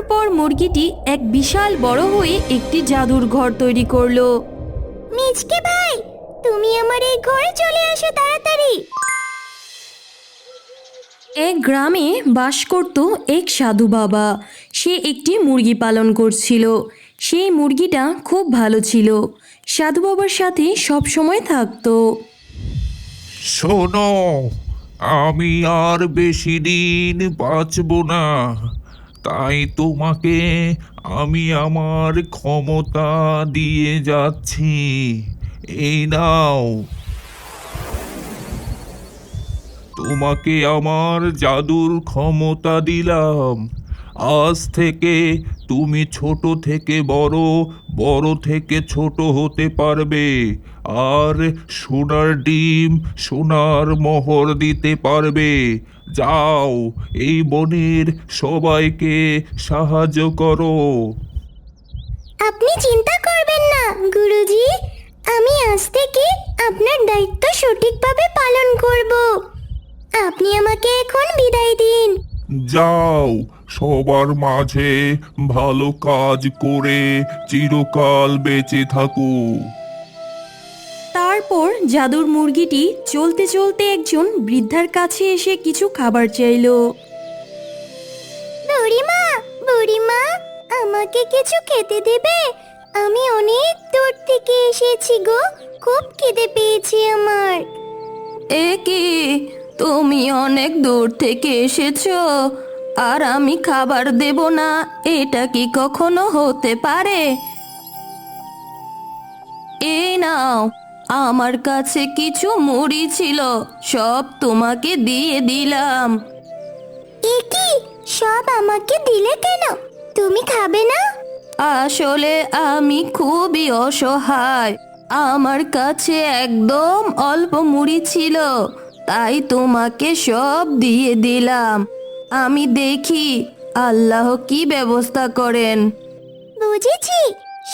তারপর মুরগিটি এক বিশাল বড় হয়ে একটি জাদুর ঘর তৈরি করল। মিচকে ভাই তুমি আমার এই ঘরে চলে আসো তাড়াতাড়ি। এক গ্রামে বাস করত এক সাধু বাবা। সে একটি মুরগি পালন করছিল। সেই মুরগিটা খুব ভালো ছিল। সাধু বাবার সাথে সব সময় থাকতো। শোনো আমি আর বেশি দিন বাঁচব না। তাই তোমাকে আমি আমার ক্ষমতা দিয়ে যাচ্ছি। এই নাও। তোমাকে আমার জাদুর ক্ষমতা দিলাম। আজ থেকে তুমি ছোট থেকে বড় বড় থেকে ছোট হতে পারবে। আর সোনার ডিম, সোনার মোহর দিতে পারবে। যাও, এই বনের সবাইকে সাহায্য করো। আপনি চিন্তা করবেন না, গুরুজি। আমি আজ থেকে আপনার দায়িত্ব সঠিকভাবে পালন করব। আপনি আমাকে এখন বিদায় দিন। যাও সবার মাঝে ভালো কাজ করে চিরকাল বেঁচে থাকো। তারপর জাদুর মুরগিটি চলতে চলতে একজন বৃদ্ধার কাছে এসে কিছু খাবার চাইলো। বুড়িমা বুড়িমা আমাকে কিছু খেতে দেবে? আমি অনেক দূর থেকে এসেছি গো খুব খিদে পেয়েছি আমার। এ কি? তুমি অনেক দূর থেকে এসেছ আর আমি খাবার দেব না এটা কি কখনো হতে পারে? এই নাও আমার কাছে কিছু মুড়ি ছিল সব তোমাকে দিয়ে দিলাম। এ কি? সব আমাকে দিলে কেন? তুমি খাবে না? আসলে আমি খুবই অসহায়। আমার কাছে একদম অল্প মুড়ি ছিল। তাই তোমাকে সব দিয়ে দিলাম। আমি দেখি আল্লাহ কি ব্যবস্থা করেন। বুঝেছি,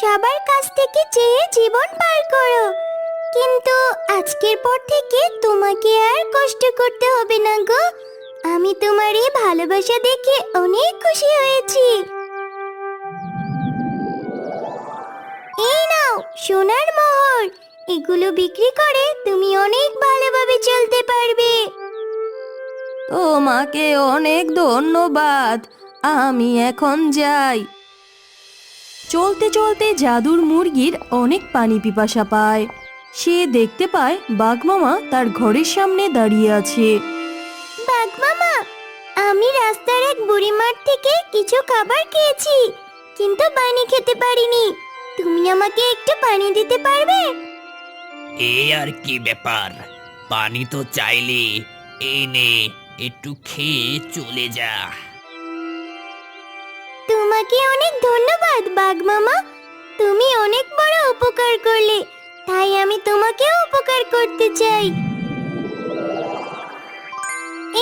সবার কাছ থেকে চেয়ে জীবন পার করো। কিন্তু আজকের পর থেকে তোমাকে আর কষ্ট করতে হবে না গো। আমি তোমার এই ভালোবাসা দেখে অনেক খুশি হয়েছি। এগুলো বিক্রি করে তুমি অনেক ভালোভাবে চলতে পারবে। তোমাকে অনেক ধন্যবাদ। আমি এখন যাই। চলতে চলতে জাদুর মুরগির অনেক পানি পিপাসা পায়। সে দেখতে পায় বাঘমামা তার ঘরের সামনে দাঁড়িয়ে আছে। বাঘ মামা আমি রাস্তার এক বুড়িমার থেকে কিছু খাবার খেয়েছি কিন্তু পানি খেতে পারিনি। তুমি আমাকে একটু পানি দিতে পারবে? এ আর কি ব্যাপার? পানি তো চাইলে। এই নে একটু খেয়ে চলে যা। তোমাকে অনেক ধন্যবাদ বাঘ মামা। তুমি অনেক বড় উপকার করলে তাই আমি তোমাকেও উপকার করতে চাই।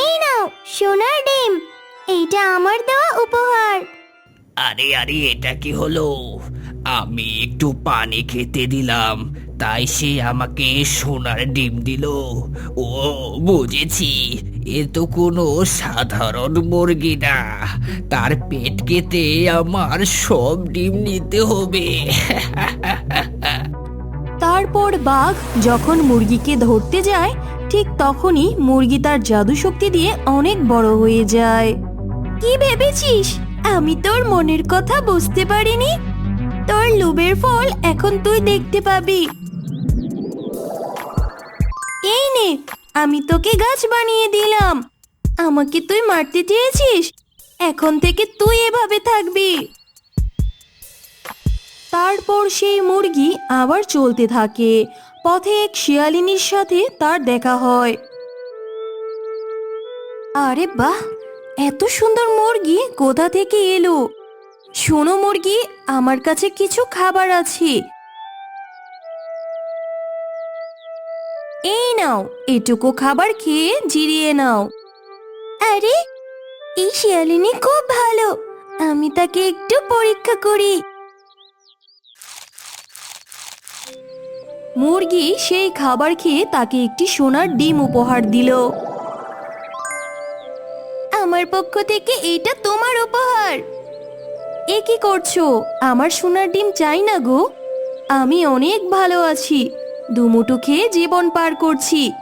এই নাও সোনার ডিম। এইটা আমার দেওয়া উপহার। আরে আরে এটা কি হলো? আমি একটু পানি খেতে দিলাম। তাই সে আমাকে সোনার ডিম দিল। ও, বুঝেছি। এ তো কোনো সাধারণ মুরগি না। তার পেট কেটে আমার সব ডিম নিতে হবে। তারপর বাঘ যখন মুরগিকে ধরতে যায়, ঠিক তখনই মুরগি তার জাদু শক্তি দিয়ে অনেক বড় হয়ে যায়। কি ভেবেছিস? আমি তোর মনের কথা বুঝতে পারিনি। তোর লোভের ফল এখন তুই দেখতে পাবি। এই নে, আমি তোকে গাছ বানিয়ে দিলাম। আমাকে তুই মারতে চেয়েছিস? এখন থেকে তুই এভাবে থাকবি। তারপর সেই মুরগি আবার চলতে থাকে। পথে এক শিয়ালিনীর সাথে তার দেখা হয়। আরে বাহ, এত সুন্দর মুরগি কোথা থেকে এলো? শোনো মুরগি, আমার কাছে কিছু খাবার আছে। নাও, এটুকু খাবার খেয়ে জিরিয়ে নাও। আরে, এই শিয়ালিনী খুব ভালো, আমি তাকে একটু পরীক্ষা করি। মুরগি সেই খাবার খেয়ে তাকে একটি সোনার ডিম উপহার দিল। আমার পক্ষ থেকে এইটা তোমার উপহার। এ কি করছ? আমার সোনার ডিম চাই না গো। আমি অনেক ভালো আছি। দুমুটো খেয়ে জীবন পার করছি।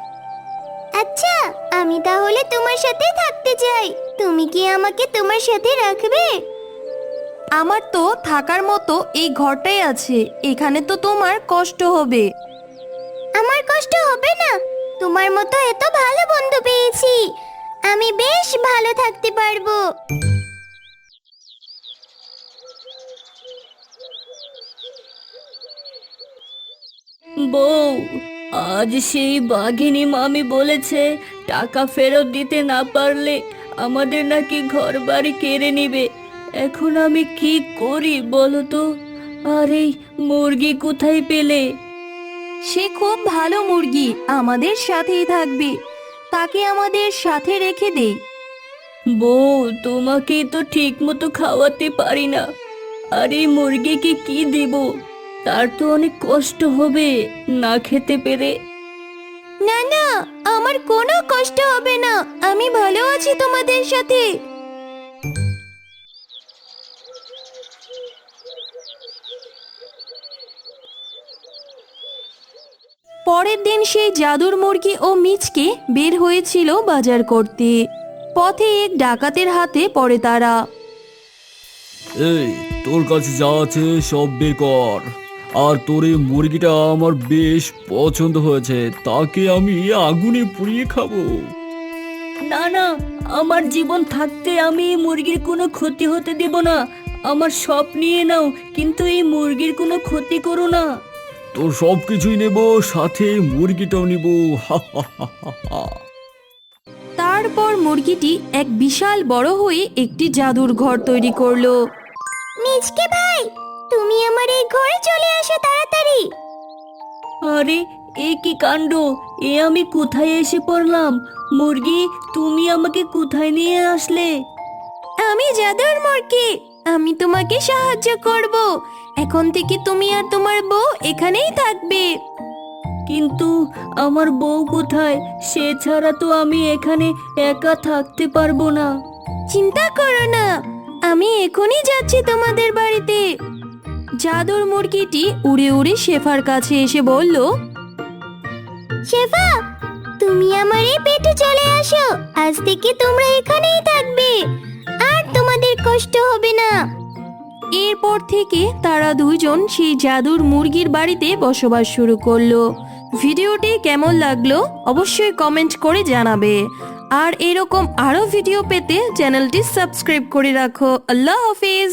আচ্ছা আমি তাহলে তোমার সাথে থাকতে চাই। তুমি কি আমাকে তোমার সাথে রাখবে? আমার তো থাকার মতো এই ঘরটাই আছে। এখানে তো তোমার কষ্ট হবে। আমার কষ্ট হবে না? তোমার মতো এত ভালো বন্ধু পেয়েছি। আমি বেশ ভালো থাকতে পারব। বউ। আজ সেই বাঘিনী মামি বলেছে টাকা ফেরত দিতে না পারলে আমাদের নাকি ঘর বাড়ি কেড়ে নিবে। এখন আমি কি করি বলো তো? আর এই মুরগি কোথায় পেলে? সে খুব ভালো মুরগি আমাদের সাথেই থাকবে। তাকে আমাদের সাথে রেখে দেই। বউ তোমাকে তো ঠিক মতো খাওয়াতে পারি না। আর এই মুরগিকে কি দিব? তার তো অনেক কষ্ট হবে না খেতে পেরে। না না আমার কোনো কষ্ট হবে না। আমি ভালো আছি তোমাদের সাথে। পরের দিন সেই জাদুর মুরগি ও মিচকে বের হয়েছিল বাজার করতে। পথে এক ডাকাতের হাতে পড়ে তারা। এই তোর কাছে যা আছে সব বের কর। আর তোর এই মুরগিটা আমার বেশ পছন্দ হয়েছে তাকে আমি আগুনে পুড়িয়ে খাব। না না আমার জীবন থাকতে আমি এই মুরগির কোনো ক্ষতি হতে দেব না। আমার সব নিয়ে নাও কিন্তু এই মুরগির কোনো ক্ষতি করো না। তোর সব কিছুই নেব সাথে মুরগিটাও নিব হা হা হা হা হা। তারপর মুরগিটি এক বিশাল বড় হয়ে একটি জাদুর ঘর তৈরি করল। মিজকে ভাই তুমি আমার এই ঘরে চলে আসো তাড়াতাড়ি। আরে এ কি কাণ্ড? এ আমি কোথায় এসে পড়লাম? মুরগি তুমি আমাকে কোথায় নিয়ে আসলে? আমি জাদুর মুরগি। আমি তোমাকে সাহায্য করব। এখন থেকে তুমি আর তোমার বউ এখানেই থাকবে। কিন্তু আমার বউ কোথায়? সে ছাড়া তো আমি এখানে একা থাকতে পারব না। চিন্তা করো না। আমি এখনই যাচ্ছি তোমাদের বাড়িতে। জাদুর মুরগিটি উড়ে উড়ে শেফার কাছে এসে বলল শেফা তুমি আমার এই পেটে চলে আসো। আজ থেকে তোমরা এখানেই থাকবে। আর তোমাদের কষ্ট হবে না। এরপর থেকে তারা দুইজন সেই জাদুর মুরগির বাড়িতে বসবাস শুরু করল। ভিডিওটি কেমন লাগল অবশ্যই কমেন্ট করে জানাবে। আর এরকম আরও ভিডিও পেতে চ্যানেলটি সাবস্ক্রাইব করে রাখো। আল্লাহ হাফিজ।